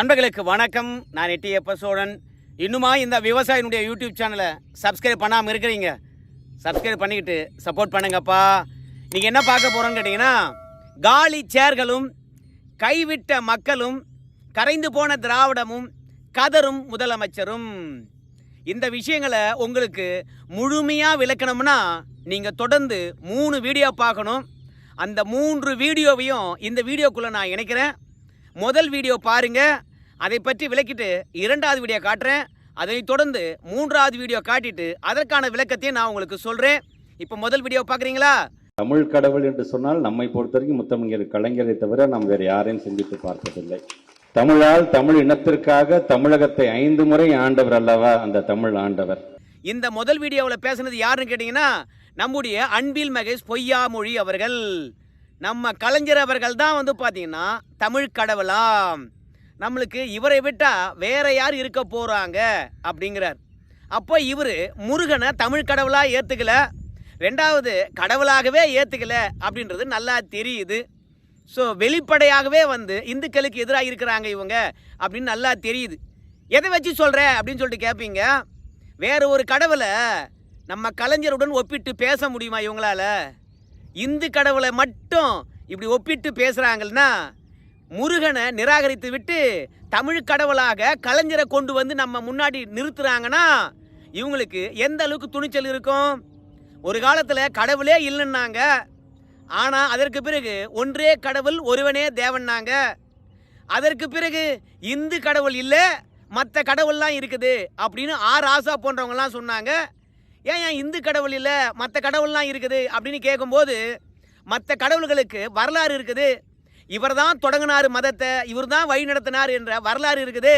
நண்பர்களுக்கு வணக்கம். நான் எட்டியப்ப சோழன் இன்னுமா இந்த விவசாயினுடைய யூடியூப் சேனலை சப்ஸ்கிரைப் பண்ணாமல் இருக்கிறீங்க? சப்ஸ்கிரைப் பண்ணிக்கிட்டு சப்போர்ட் பண்ணுங்கப்பா. நீங்கள் என்ன பார்க்க போகிறோன்னு கேட்டிங்கன்னா காலி சேர்களும் கைவிட்ட மக்களும் கரைந்து போன திராவிடமும் கதரும் முதலமைச்சரும். இந்த விஷயங்களை உங்களுக்கு முழுமையாக விளக்கணும்னா நீங்கள் தொடர்ந்து மூணு வீடியோ பார்க்கணும். அந்த மூன்று வீடியோவையும் இந்த வீடியோக்குள்ளே நான் இணைக்கிறேன். முதல் வீடியோ பாருங்கள் அதை பற்றி விளக்கிட்டு இரண்டாவது வீடியோ காட்டுறேன். அதைத் தொடர்ந்து மூன்றாவது வீடியோ காட்டிட்டு அதற்கான விளக்கத்தையும் நான் உங்களுக்கு சொல்கிறேன் இப்போ முதல் வீடியோ பார்க்குறீங்களா? தமிழ் கடவுள் என்று சொன்னால் நம்மை பொறுத்தவரைக்கும் முத்தமிழர் கலைஞரை தவிர நாம் வேறு யாரையும் சிந்தித்து பார்த்ததில்லை தமிழால் தமிழ் இனத்திற்காக தமிழகத்தை ஐந்து முறை ஆண்டவர் அல்லவா அந்த தமிழ் ஆண்டவர். இந்த முதல் வீடியோவில் பேசுனது யாருன்னு கேட்டிங்கன்னா நம்முடைய அன்பில் மகேஷ் பொய்யாமொழி அவர்கள். நம்ம கலைஞர் அவர்கள் தான் வந்து பார்த்தீங்கன்னா தமிழ் கடவுளாம். நம்மளுக்கு இவரை விட்டால் வேற யார் இருக்க போகிறாங்க அப்படிங்கிறார். அப்போ இவர் முருகனை தமிழ் கடவுளாக ஏற்றுக்கல ரெண்டாவது கடவுளாகவே ஏற்றுக்கல அப்படின்றது நல்லா தெரியுது. ஸோ வெளிப்படையாகவே வந்து இந்துக்களுக்கு எதிராக இருக்கிறாங்க இவங்க அப்படின்னு நல்லா தெரியுது. எதை வச்சு சொல்கிற அப்படின்னு சொல்லிட்டு கேட்பீங்க வேறு ஒரு கடவுளை நம்ம கலைஞருடன் ஒப்பிட்டு பேச முடியுமா இவங்களால? இந்து கடவுளை மட்டும் இப்படி ஒப்பிட்டு பேசுகிறாங்கன்னா முருகனை நிராகரித்து விட்டு தமிழ் கடவுளாக கலைஞரை கொண்டு வந்து நம்ம முன்னாடி நிறுத்துறாங்கன்னா இவங்களுக்கு எந்த அளவுக்கு துணிச்சல் இருக்கும்? ஒரு காலத்தில் கடவுளே இல்லைன்னாங்க. ஆனால் அதற்கு பிறகு ஒன்றே கடவுள் ஒருவனே தேவன்னாங்க. அதற்கு பிறகு இந்து கடவுள் இல்லை மற்ற கடவுள்லாம் இருக்குது அப்படின்னு ஆர் ஆசா போன்றவங்கலாம் சொன்னாங்க. ஏன் ஏன் இந்து கடவுள் இல்லை மற்ற கடவுள்லாம் இருக்குது அப்படின்னு கேட்கும்போது மற்ற கடவுள்களுக்கு வரலாறு இருக்குது. இவர் தான் தொடங்கினார் மதத்தை இவர் தான் வழி நடத்தினார் என்ற வரலாறு இருக்குது.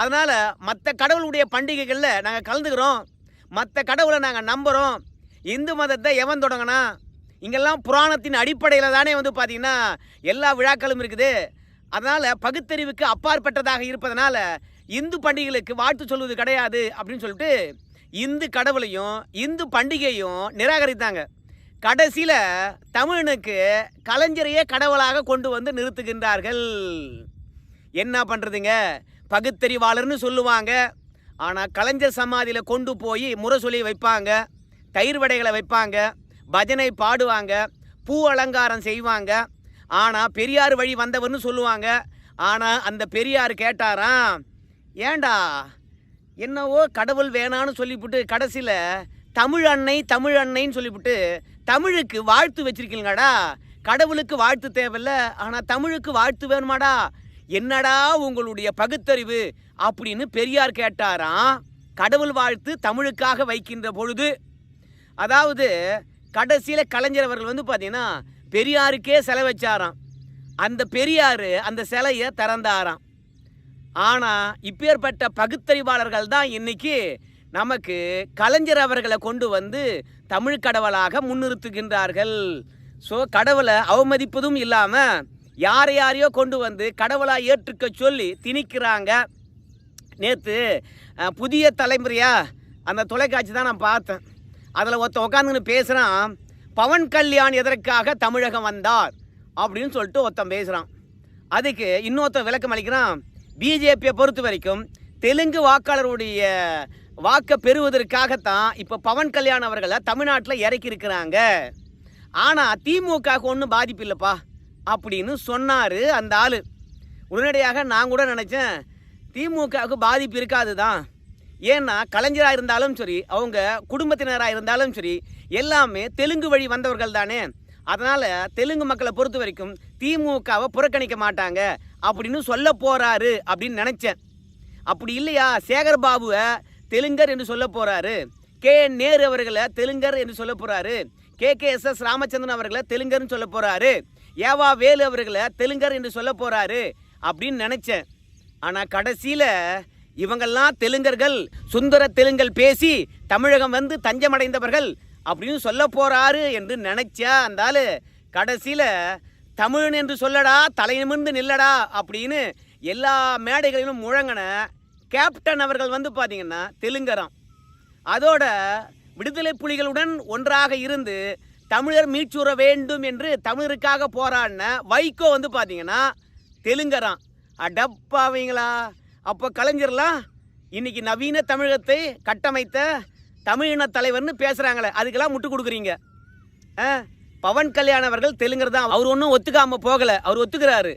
அதனால் மற்ற கடவுளுடைய பண்டிகைகளில் நாங்கள் கலந்துக்கிறோம். மற்ற கடவுளை நாங்கள் நம்புகிறோம் இந்து மதத்தை எவன் தொடங்கினா இங்கெல்லாம் புராணத்தின் அடிப்படையில் தானே வந்து பார்த்திங்கன்னா எல்லா விழாக்களும் இருக்குது. அதனால் பகுத்தறிவுக்கு அப்பாற்பட்டதாக இருப்பதனால இந்து பண்டிகைகளுக்கு வாழ்த்து சொல்வது கிடையாது அப்படின்னு சொல்லிட்டு இந்து கடவுளையும் இந்து பண்டிகையும் நிராகரித்தாங்க. கடைசியில் தமிழனுக்கு கலைஞரையே கடவுளாக கொண்டு வந்து நிறுத்துகின்றார்கள். என்ன பண்ணுறதுங்க பகுத்தறிவாளர்னு சொல்லுவாங்க. ஆனால் கலைஞர் சமாதியில் கொண்டு போய் முரசொலி வைப்பாங்க. தயிர் வடைகளை வைப்பாங்க. பஜனை பாடுவாங்க. பூ அலங்காரம் செய்வாங்க. ஆனால் பெரியார் வழி வந்தவர்னு சொல்லுவாங்க. ஆனால் அந்த பெரியார் கேட்டாராம் ஏண்டா என்னவோ கடவுள் வேணான்னு சொல்லிவிட்டு கடைசியில் தமிழ் அன்னை தமிழ் அன்னைன்னு சொல்லிவிட்டு தமிழுக்கு வாழ்த்து வச்சிருக்கீங்களாடா? கடவுளுக்கு வாழ்த்து தேவையில்ல ஆனால் தமிழுக்கு வாழ்த்து வேணுமாடா? என்னடா உங்களுடைய பகுத்தறிவு அப்படின்னு பெரியார் கேட்டாராம். கடவுள் வாழ்த்து தமிழுக்காக வைக்கின்ற பொழுது அதாவது கடைசியில் கலைஞர் அவர்கள் வந்து பார்த்தீங்கன்னா பெரியாருக்கே சிலை வச்சாராம். அந்த பெரியார் அந்த சிலையை திறந்தாராம். ஆனால் இப்பேற்பட்ட பகுத்தறிவாளர்கள் தான் இன்னைக்கு நமக்கு கலைஞர் அவர்களை கொண்டு வந்து தமிழ் கடவுளாக முன்னிறுத்துகின்றார்கள். ஸோ கடவுளை அவமதிப்பதும் இல்லாமல் யார் யாரையோ கொண்டு வந்து கடவுளாக ஏற்றுக்க சொல்லி திணிக்கிறாங்க. நேற்று புதிய தலைமுறையாக அந்த தொலைக்காட்சி தான் நான் பார்த்தேன். அதில் ஒருத்தன் உட்காந்துன்னு பேசுகிறான் பவன் கல்யாண் எதற்காக தமிழகம் வந்தார்? அப்படின்னு சொல்லிட்டு ஒருத்தன் பேசுகிறான் அதுக்கு இன்னொருத்தன் விளக்கம் அளிக்கிறான் பிஜேபியை பொறுத்த வரைக்கும் தெலுங்கு வாக்காளருடைய வாக்கை பெறுவதற்காகத்தான் இப்போ பவன் கல்யாண் அவர்களை தமிழ்நாட்டில் இறக்கி இருக்கிறாங்க ஆனால் திமுகவுக்கு ஒன்றும் பாதிப்பு இல்லைப்பா அப்படின்னு சொன்னார் அந்த ஆள். உடனடியாக நான் கூட நினச்சேன் திமுகவுக்கு பாதிப்பு இருக்காது தான் ஏன்னா கலைஞராக இருந்தாலும் சரி அவங்க குடும்பத்தினராக இருந்தாலும் சரி எல்லாமே தெலுங்கு வழி வந்தவர்கள் தானே. அதனால் தெலுங்கு மக்களை பொறுத்த வரைக்கும் திமுகவை புறக்கணிக்க மாட்டாங்க அப்படின்னு சொல்ல போகிறாரு அப்படின்னு நினச்சேன். அப்படி இல்லையா சேகர் பாபுவை தெலுங்கர் என்று சொல்ல போகிறாரு கே. நேரு அவர்களை தெலுங்கர் என்று சொல்ல போகிறாரு K. K. S. S. Ramachandran அவர்களை தெலுங்கர்னு சொல்ல போகிறாரு ஏவா வேலு அவர்களை தெலுங்கர் என்று சொல்ல போகிறாரு அப்படின்னு நினச்சேன். ஆனால் கடைசியில் இவங்கெல்லாம் தெலுங்கர்கள் சுந்தர தெலுங்கல் பேசி தமிழகம் வந்து தஞ்சமடைந்தவர்கள் அப்படின்னு சொல்ல போறாரு என்று நினைச்சா அந்த ஆளு கடைசியில் தமிழன் என்று சொல்லடா தலை நிமிர்ந்து நில்லடா அப்படின்னு எல்லா மேடைகளிலும் முழங்கின கேப்டன் அவர்கள் வந்து பார்த்தீங்கன்னா தெலுங்கராம். அதோட விடுதலை புலிகளுடன் ஒன்றாக இருந்து தமிழர் மீட்சுற வேண்டும் என்று தமிழருக்காக போராடின வைகோ வந்து பார்த்தீங்கன்னா தெலுங்கரம். அடப்பாவீங்களா அப்போ கலைஞர்லாம் இன்னைக்கு நவீன தமிழகத்தை கட்டமைத்த தமிழின தலைவர்னு பேசுகிறாங்களே அதுக்கெல்லாம் முட்டு கொடுக்குறீங்க. பவன் கல்யாண் அவர்கள் தெலுங்கர் தான். அவர் ஒன்றும் ஒத்துக்காமல் போகலை. அவர் ஒத்துக்கிறாரு.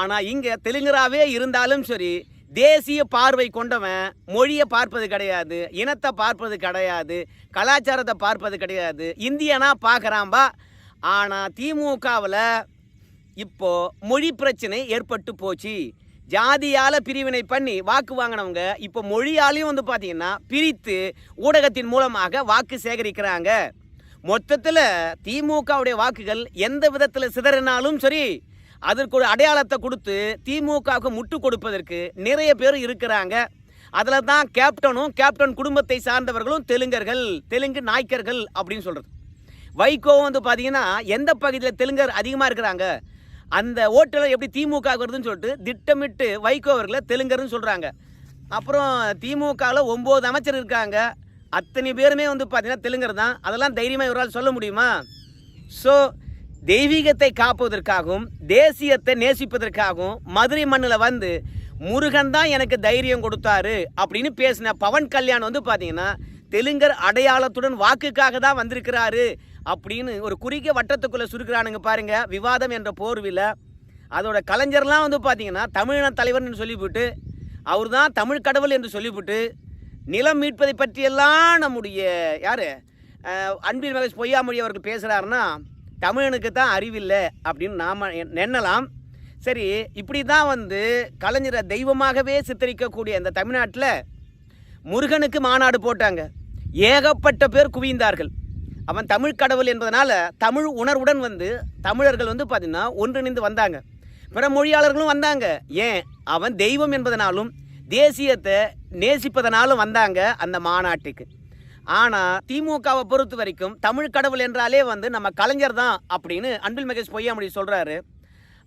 ஆனால் இங்கே தெலுங்கராகவே இருந்தாலும் சரி தேசிய பார்வை கொண்டவன் மொழியை பார்ப்பது கிடையாது இனத்தை பார்ப்பது கிடையாது கலாச்சாரத்தை பார்ப்பது கிடையாது இந்தியனா பார்க்குறான்பா? ஆனால் திமுகவில் இப்போது மொழி பிரச்சனை ஏற்பட்டு போச்சு. ஜாதியால் பிரிவினை பண்ணி வாக்கு வாங்கினவங்க இப்போ மொழியாலையும் வந்து பார்த்தீங்கன்னா பிரித்து ஊடகத்தின் மூலமாக வாக்கு சேகரிக்கிறாங்க. மொத்தத்தில் திமுகவுடைய வாக்குகள் எந்த விதத்தில் சிதறினாலும் சரி அதற்கு ஒரு அடையாளத்தை கொடுத்து திமுகவுக்கு முட்டு கொடுப்பதற்கு நிறைய பேர் இருக்கிறாங்க. அதில் தான் கேப்டனும் கேப்டன் குடும்பத்தை சார்ந்தவர்களும் தெலுங்கர்கள் தெலுங்கு நாய்க்கர்கள் அப்படின்னு சொல்கிறது வைகோ வந்து பார்த்தீங்கன்னா எந்த பகுதியில் தெலுங்கர் அதிகமாக இருக்கிறாங்க? அந்த ஓட்டில் எப்படி திமுக வருதுன்னு சொல்லிட்டு திட்டமிட்டு வைகோ அவர்களை தெலுங்கர்னு சொல்கிறாங்க அப்புறம் திமுகவில் ஒம்பது அமைச்சர் இருக்காங்க. அத்தனை பேருமே வந்து பார்த்தீங்கன்னா தெலுங்கர் தான். அதெல்லாம் தைரியமாக இவரால் சொல்ல முடியுமா? ஸோ தெய்வீகத்தை காப்பதற்காகவும் தேசியத்தை நேசிப்பதற்காகவும் மதுரை மண்ணில் வந்து முருகன் தான் எனக்கு தைரியம் கொடுத்தாரு அப்படின்னு பேசின பவன் கல்யாண் வந்து பார்த்தீங்கன்னா தெலுங்கர் அடையாளத்துடன் வாக்குக்காக தான் வந்திருக்கிறாரு அப்படின்னு ஒரு குறுகிய வட்டத்துக்குள்ளே சுருக்கிறானுங்க பாருங்க விவாதம் என்ற போர்வில். அதோட கலைஞர்லாம் வந்து பார்த்தீங்கன்னா தமிழின தலைவர்னு சொல்லிவிட்டு அவர் தான் தமிழ் கடவுள் என்று சொல்லிவிட்டு நிலம் மீட்பதை பற்றியெல்லாம் நம்முடைய யார் அன்பில் மகேஷ் பொய்யாமொழி அவர்கள் பேசுகிறாருன்னா தமிழனுக்கு தான் அறிவில்லை அப்படின்னு நாம் எண்ணலாம். சரி இப்படி தான் வந்து கலைஞரை தெய்வமாகவே சித்தரிக்கக்கூடிய இந்த தமிழ்நாட்டில் முருகனுக்கு மாநாடு போட்டாங்க. ஏகப்பட்ட பேர் குவிந்தார்கள். அவன் தமிழ் கடவுள் என்பதனால் தமிழ் உணர்வுடன் வந்து தமிழர்கள் வந்து பார்த்திங்கன்னா ஒன்றிணைந்து வந்தாங்க. பிற மொழியாளர்களும் வந்தாங்க. ஏன்? அவன் தெய்வம் என்பதனாலும் தேசியத்தை நேசிப்பதனாலும் வந்தாங்க அந்த மாநாட்டுக்கு. ஆனால் திமுகவை பொறுத்த வரைக்கும் தமிழ் கடவுள் என்றாலே வந்து நம்ம கலைஞர் தான் அப்படின்னு அன்பில் மகேஷ் பொய்யாமொழி சொல்கிறாரு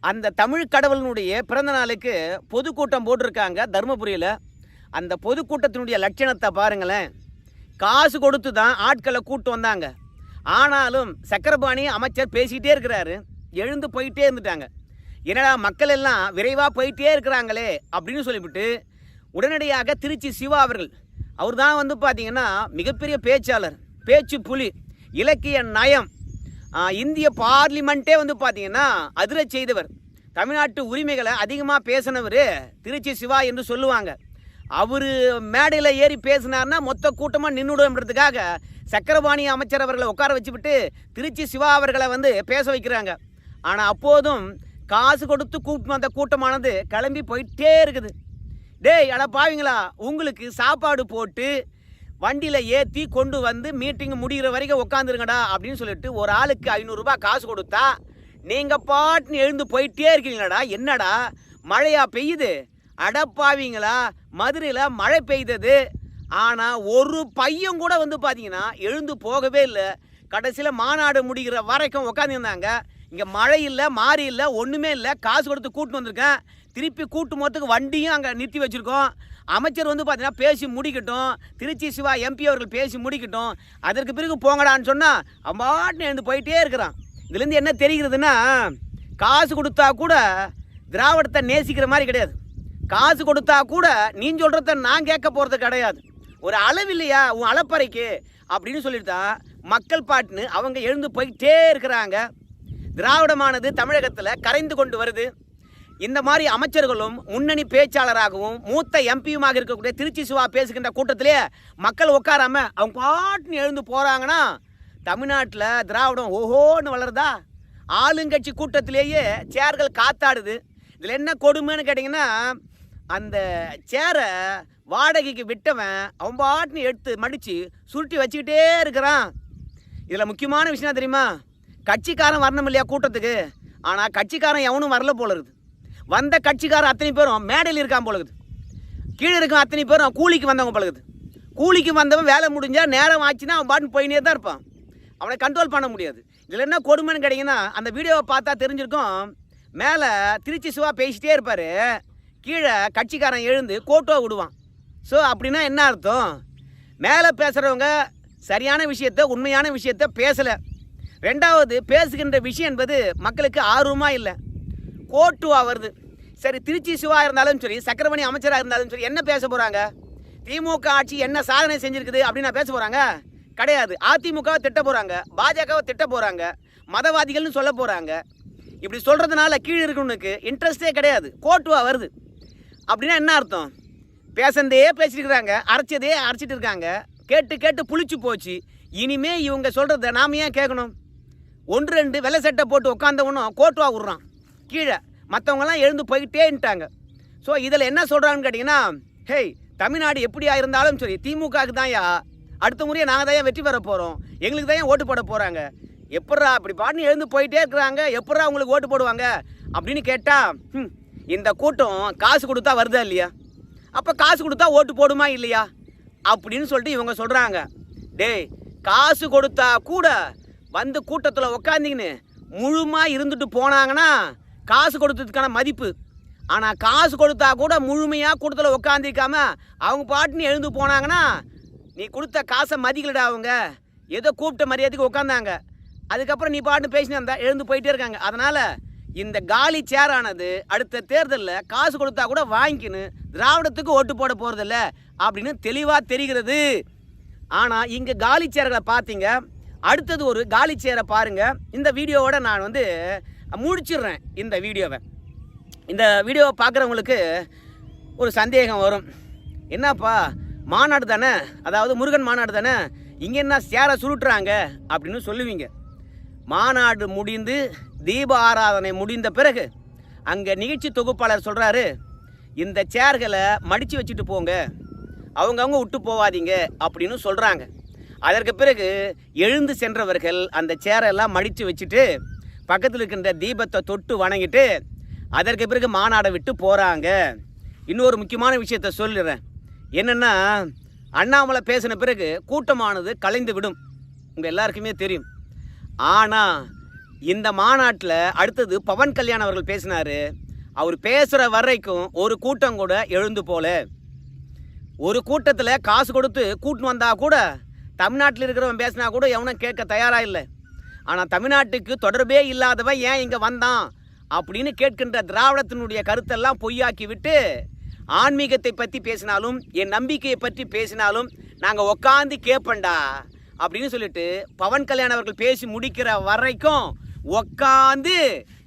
அந்த தமிழ் கடவுளினுடைய பிறந்த நாளுக்கு பொதுக்கூட்டம் போட்டிருக்காங்க தருமபுரியில். அந்த பொதுக்கூட்டத்தினுடைய லட்சணத்தை பாருங்களேன். காசு கொடுத்து தான் ஆட்களை கூட்டு வந்தாங்க. ஆனாலும் சக்கரபாணி அமைச்சர் பேசிக்கிட்டே இருக்கிறாரு. எழுந்து போயிட்டே இருந்துட்டாங்க. என்னடா மக்கள் எல்லாம் விரைவாக போயிட்டே இருக்கிறாங்களே அப்படின்னு சொல்லிவிட்டு உடனடியாக திருச்சி சிவா அவர்கள் அவர் தான் வந்து பார்த்தீங்கன்னா மிகப்பெரிய பேச்சாளர் பேச்சு புலி இலக்கிய நயம். இந்திய பார்லிமெண்ட்டே வந்து பார்த்தீங்கன்னா அதிரச் செய்தவர். தமிழ்நாட்டு உரிமைகளை அதிகமாக பேசினவர் திருச்சி சிவா என்று சொல்லுவாங்க. அவர் மேடையில் ஏறி பேசினார்னா மொத்த கூட்டமாக நின்றுடுன்றதுக்காக சக்கரபாணி அமைச்சர் அவர்களை உட்கார வச்சுவிட்டு திருச்சி சிவா அவர்களை வந்து பேச வைக்கிறாங்க. ஆனால் அப்போதும் காசு கொடுத்து கூப்பிட்டு வந்த கூட்டமானது கிளம்பி போயிட்டே இருக்குது. டேய் அட பாவிங்களா உங்களுக்கு சாப்பாடு போட்டு வண்டியில் ஏற்றி கொண்டு வந்து மீட்டிங் முடிகிற வரைக்கும் உட்காந்துருங்கடா அப்படின்னு சொல்லிட்டு ஒரு ஆளுக்கு ஐநூறுரூபா காசு கொடுத்தா நீங்கள் பாட்டுன்னு எழுந்து போயிட்டே இருக்கீங்களாடா என்னடா மழையா பெய்யுது? அடப்பாவீங்களா மதுரையில் மழை பெய்தது. ஆனால் ஒரு பையன் கூட வந்து பார்த்தீங்கன்னா எழுந்து போகவே இல்லை. கடைசியில் மாநாடு முடிகிற வரைக்கும் உட்காந்துருந்தாங்க இங்கே மழை இல்லை மாறி இல்லை ஒன்றுமே இல்லை. காசு கொடுத்து கூட்டின்னு வந்திருக்கேன். திருப்பி கூட்டும் போகிறதுக்கு வண்டியும் அங்கே நிறுத்தி வச்சுருக்கோம். அமைச்சர் வந்து பார்த்தீங்கன்னா பேசி முடிக்கட்டும். திருச்சி சிவா எம்பி அவர்கள் பேசி முடிக்கட்டும். அதற்கு பிறகு போங்கடான்னு சொன்னால் அம்பாட்டினு எழுந்து போயிட்டே இருக்கிறான். இதுலேருந்து என்ன தெரிகிறதுன்னா காசு கொடுத்தா கூட திராவிடத்தை நேசிக்கிற மாதிரி கிடையாது. காசு கொடுத்தா கூட நீ சொல்கிறத நான் கேட்க போகிறது கிடையாது. ஒரு அளவு இல்லையா உன் அளப்பறைக்கு? அப்படின்னு சொல்லிட்டா மக்கள் பாட்டுன்னு அவங்க எழுந்து போயிட்டே இருக்கிறாங்க. திராவிடமானது தமிழகத்தில் கரைந்து கொண்டு வருது. இந்த மாதிரி அமைச்சர்களும் முன்னணி பேச்சாளராகவும் மூத்த எம்பியுமாக இருக்கக்கூடிய திருச்சி சிவா பேசுகின்ற கூட்டத்திலே மக்கள் உட்காராம அவங்க பாட்டுன்னு எழுந்து போகிறாங்கன்னா தமிழ்நாட்டில் திராவிடம் ஓஹோன்னு வளருதா? ஆளுங்கட்சி கூட்டத்திலேயே சேர்கள் காத்தாடுது. இதில் என்ன கொடுமைன்னு கேட்டிங்கன்னா அந்த சேரை வாடகைக்கு விட்டவன் அவன் பாட்டுன்னு எடுத்து மடித்து சுருட்டி வச்சுக்கிட்டே இருக்கிறான். இதில் முக்கியமான விஷயம் தெரியுமா? கட்சிக்காரன் வரணும் இல்லையா கூட்டத்துக்கு? ஆனால் கட்சிக்காரன் எவனும் வரல போல இருக்குது. வந்த கட்சிக்காரன் அத்தனை பேரும் மேடையில் இருக்கான் பழகுது. கீழே இருக்க அத்தனை பேரும் கூலிக்கு வந்தவங்க பழகுது. கூலிக்கு வந்தவன் வேலை முடிஞ்சால் நேரம் ஆச்சுன்னா அவன் பாட்டுன்னு போயினே தான் இருப்பான். அவனை கண்ட்ரோல் பண்ண முடியாது. இதில் என்ன கொடுமைன்னு கேட்டிங்கன்னா அந்த வீடியோவை பார்த்தா தெரிஞ்சிருக்கும். மேலே திருச்சி சிவா பேசிட்டே இருப்பார். கீழே கட்சிக்காரன் எழுந்து கோட்டோ விடுவான். ஸோ அப்படின்னா என்ன அர்த்தம்? மேலே பேசுகிறவங்க சரியான விஷயத்த உண்மையான விஷயத்த பேசலை. ரெண்டாவது பேசுகின்ற விஷயம் என்பது மக்களுக்கு ஆர்வமாக இல்லை. கோட்டுவா வருது சரி திருச்சி சிவா இருந்தாலும் சரி சக்கரவணி அமைச்சராக இருந்தாலும் சரி என்ன பேச போகிறாங்க திமுக ஆட்சி என்ன சாதனை செஞ்சிருக்குது அப்படின்னு பேச போகிறாங்க கிடையாது. அதிமுகவை திட்ட போகிறாங்க பாஜகவை திட்ட போகிறாங்க மதவாதிகள்னு சொல்ல போகிறாங்க இப்படி சொல்கிறதுனால கீழே இருக்கணுக்கு இன்ட்ரெஸ்டே கிடையாது. கோட்டுவா வருது அப்படின்னா என்ன அர்த்தம்? பேசந்தே பேசிருக்கிறாங்க அரைச்சதே அரைச்சிட்டு இருக்காங்க. கேட்டு கேட்டு புளிச்சு போச்சு. இனிமே இவங்க சொல்கிறத நாம ஏன் கேட்கணும்? ஒன்று ரெண்டு வெள்ளை சட்டை போட்டு உட்காந்தவனும் கோட்டுவா விட்றான். கீழே. மற்றவங்கலாம் எழுந்து போய்கிட்டேன்ட்டாங்க ஸோ இதில் என்ன சொல்கிறாங்கன்னு கேட்டிங்கன்னா ஹேய் தமிழ்நாடு எப்படியா இருந்தாலும் சரி திமுகவுக்கு தான் யா அடுத்த முறையை நாங்கள் தான் வெற்றி பெற போகிறோம் எங்களுக்கு தான் ஓட்டு போட போகிறாங்க எப்பட்றா அப்படி பாட்டுன்னு எழுந்து போயிட்டே இருக்கிறாங்க எப்பட்றா உங்களுக்கு ஓட்டு போடுவாங்க? அப்படின்னு கேட்டால் இந்த கூட்டம் காசு கொடுத்தா வருதா இல்லையா? அப்போ காசு கொடுத்தா ஓட்டு போடுமா இல்லையா? அப்படின்னு சொல்லிட்டு இவங்க சொல்கிறாங்க டேய் காசு கொடுத்தா கூட வந்து கூட்டத்தில் உக்காந்திங்கன்னு முழுமா இருந்துட்டு போனாங்கன்னா காசு கொடுத்ததுக்கான மதிப்பு. ஆனால் காசு கொடுத்தா கூட முழுமையாக கூட்டத்தில் உட்காந்துருக்காம அவங்க பாட்டுன்னு எழுந்து போனாங்கன்னா நீ கொடுத்த காசை மதிக்கலடா அவங்க. ஏதோ கூப்பிட்ட மரியாதைக்கு உட்காந்தாங்க அதுக்கப்புறம் நீ பாட்டு பேசினா இருந்தா எழுந்து போயிட்டே இருக்காங்க. அதனால் இந்த காலி சேரானது அடுத்த தேர்தலில் காசு கொடுத்தா கூட வாங்கிக்கின்னு திராவிடத்துக்கு ஓட்டு போட போகிறதில்ல அப்படின்னு தெளிவாக தெரிகிறது. ஆனால் இங்கே காலி சேர்களை பார்த்தீங்க. அடுத்தது ஒரு காலி சேரை பாருங்கள் இந்த வீடியோவோட நான் வந்து முடிச்சிடுறேன் இந்த வீடியோவை. இந்த வீடியோவை பார்க்குறவங்களுக்கு ஒரு சந்தேகம் வரும். என்னப்பா மாநாடு தானே? அதாவது முருகன் மாநாடு தானே? இங்கே என்ன சேரை சுருட்டுறாங்க அப்படின்னு சொல்லுவீங்க. மாநாடு முடிந்து தீப ஆராதனை முடிந்த பிறகு அங்கே நிகழ்ச்சி தொகுப்பாளர் சொல்கிறாரு இந்த சேர்களை மடித்து வச்சுட்டு போங்க. அவங்கவுங்க விட்டு போவாதீங்க அப்படின்னு சொல்கிறாங்க அதற்கு பிறகு எழுந்து சென்றவர்கள் அந்த சேரெல்லாம் மடித்து வச்சுட்டு பக்கத்தில் இருக்கின்ற தீபத்தை தொட்டு வணங்கிட்டு அதற்கு பிறகு மாநாடை விட்டு போகிறாங்க இன்னொரு முக்கியமான விஷயத்த சொல்லிடுறேன். என்னென்னா அண்ணாமலை பேசின பிறகு கூட்டமானது கலைந்து விடும் உங்கள் எல்லாருக்குமே தெரியும். ஆனால் இந்த மாநாட்டில் அடுத்தது பவன் கல்யாண் அவர்கள் பேசினார். அவர் பேசுகிற வரைக்கும் ஒரு கூட்டம் கூட எழுந்து போல. ஒரு கூட்டத்தில் காசு கொடுத்து கூட்டின்னு வந்தால் கூட தமிழ்நாட்டில் இருக்கிறவன் பேசினா கூட எவனும் கேட்க தயாராக இல்லை. ஆனால் தமிழ்நாட்டுக்கு தொடர்பே இல்லாதவன் ஏன் இங்கே வந்தான்? அப்படின்னு கேட்கின்ற திராவிடத்தினுடைய கருத்தெல்லாம் பொய்யாக்கி விட்டு ஆன்மீகத்தை பற்றி பேசினாலும் என் நம்பிக்கையை பற்றி பேசினாலும் நாங்கள் உக்காந்து கேட்பண்டா அப்படின்னு சொல்லிட்டு பவன் கல்யாண் அவர்கள் பேசி முடிக்கிற வரைக்கும் உக்காந்து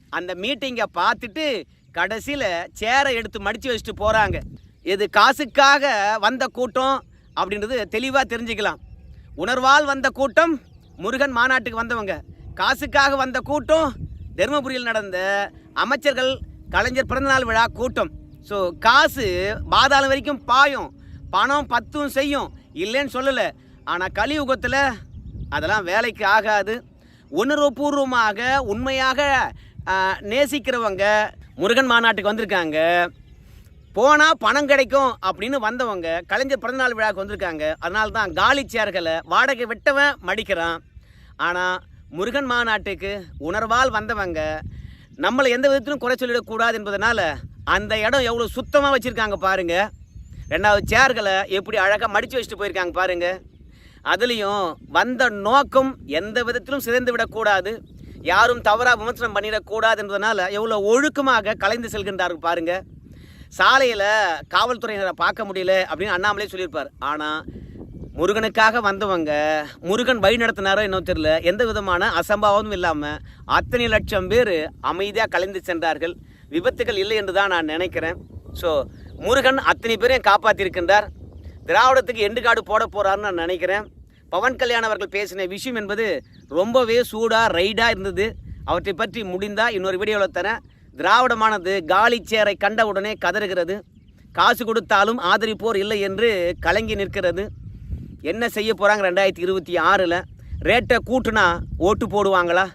அந்த மீட்டிங்கை பார்த்துட்டு கடைசியில் சேரை எடுத்து மடித்து வச்சுட்டு போகிறாங்க இது காசுக்காக வந்த கூட்டம் அப்படின்றது தெளிவாக தெரிஞ்சுக்கலாம். உணர்வால் வந்த கூட்டம் முருகன் மாநாட்டுக்கு வந்தவங்க. காசுக்காக வந்த கூட்டம் தருமபுரியில் நடந்த அமைச்சர்கள் கலைஞர் பிறந்தநாள் விழா கூட்டம். ஸோ காசு பாதாளம் வரைக்கும் பாயும். பணம் பத்தும் செய்யும். இல்லைன்னு சொல்லலை. ஆனால் கலியுகத்தில் அதெல்லாம் வேலைக்கு ஆகாது. உணர்வுபூர்வமாக உண்மையாக நேசிக்கிறவங்க முருகன் மாநாட்டுக்கு வந்திருக்காங்க. போனால் பணம் கிடைக்கும் அப்படின்னு வந்தவங்க கலைஞர் பிறந்தநாள் விழாவுக்கு வந்திருக்காங்க. அதனால தான் காலி சேர்களை வாடகை விட்டவன் மடிக்கிறான். ஆனால் முருகன் மாநாட்டுக்கு உணர்வால் வந்தவங்க நம்மளை எந்த விதத்திலும் குறை சொல்லிடக்கூடாது என்பதனால அந்த இடம் எவ்வளோ சுத்தமாக வச்சுருக்காங்க பாருங்க. ரெண்டாவது சேர்களை எப்படி அழகாக மடித்து வச்சுட்டு போயிருக்காங்க பாருங்கள் அதுலேயும் வந்த நோக்கம் எந்த விதத்திலும் சிதைந்து விடக்கூடாது யாரும் தவறாக விமர்சனம் பண்ணிடக்கூடாது என்பதனால் எவ்வளோ ஒழுக்கமாக கலைந்து செல்கின்றார்கள் பாருங்கள் சாலையில் காவல்துறையினரை பார்க்க முடியல அப்படின்னு அண்ணாமலே சொல்லியிருப்பார். ஆனால் முருகனுக்காக வந்தவங்க முருகன் வழி நடத்தினாரோ இன்னும் தெரியல. எந்த விதமான அசம்பாவமும் இல்லாமல் அத்தனை லட்சம் பேர் அமைதியாக கலைந்து சென்றார்கள். விபத்துகள் இல்லை என்று தான் நான் நினைக்கிறேன். ஸோ முருகன் அத்தனை பேரையும் காப்பாற்றியிருக்கின்றார் திராவிடத்துக்கு எண்டு காடு போட போகிறாருன்னு நான் நினைக்கிறேன். பவன் கல்யாண் அவர்கள் பேசின விஷயம் என்பது ரொம்பவே சூடாக ரைடாக இருந்தது. அவற்றை பற்றி முடிந்தால் இன்னொரு வீடியோவில் தரேன். திராவிடமானது காலிச்சேரை கண்டவுடனே கதறுகிறது. காசு கொடுத்தாலும் ஆதரிப்போர் இல்லை என்று கலங்கி நிற்கிறது. என்ன செய்ய போகிறாங்க ரெண்டாயிரத்தி இருபத்தி ஆறில்? ரேட்டை கூட்டுனா ஓட்டு போடுவாங்களா?